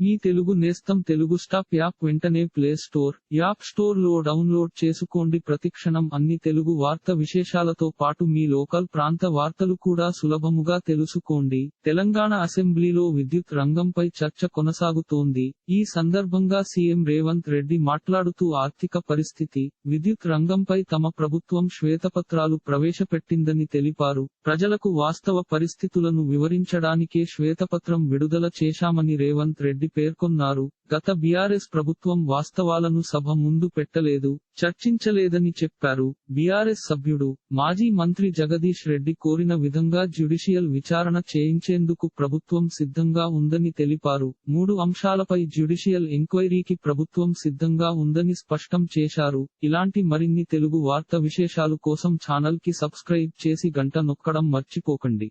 మీ తెలుగు నేస్తం Telugu stop app వెంటనే play store app స్టోర్లో డౌన్లోడ్ చేసుకోండి. ప్రతిక్షణం అన్ని తెలుగు వార్త విశేషాలతో పాటు మీ లోకల్ ప్రాంత వార్తలు కూడా సులభముగా తెలుసుకోండి. తెలంగాణ అసెంబ్లీలో విద్యుత్ రంగంపై చర్చ కొనసాగుతోంది. ఈ సందర్భంగా సీఎం రేవంత్ రెడ్డి మాట్లాడుతూ ఆర్థిక పరిస్థితి విద్యుత్ రంగంపై తమ ప్రభుత్వం శ్వేతపత్రాలు ప్రవేశపెట్టిందని తెలిపారు. ప్రజలకు వాస్తవ పరిస్థితులను వివరించడానికే శ్వేతపత్రం విడుదల చేశామని రేవంత్ రెడ్డి పేర్కొన్నారు. గత బీఆర్ఎస్ ప్రభుత్వం వాస్తవాలను సభ ముందు పెట్టలేదు చర్చించలేదని చెప్పారు. బీఆర్ఎస్ సభ్యుడు మాజీ మంత్రి జగదీష్ రెడ్డి కోరిన విధంగా జ్యుడిషియల్ విచారణ చేయించేందుకు ప్రభుత్వం సిద్ధంగా ఉందని తెలిపారు. మూడు అంశాలపై జ్యుడిషియల్ ఎంక్వైరీకి ప్రభుత్వం సిద్ధంగా ఉందని స్పష్టం చేశారు. ఇలాంటి మరిన్ని తెలుగు వార్త విశేషాలు కోసం ఛానల్కి సబ్స్క్రైబ్ చేసి గంట నొక్కడం మర్చిపోకండి.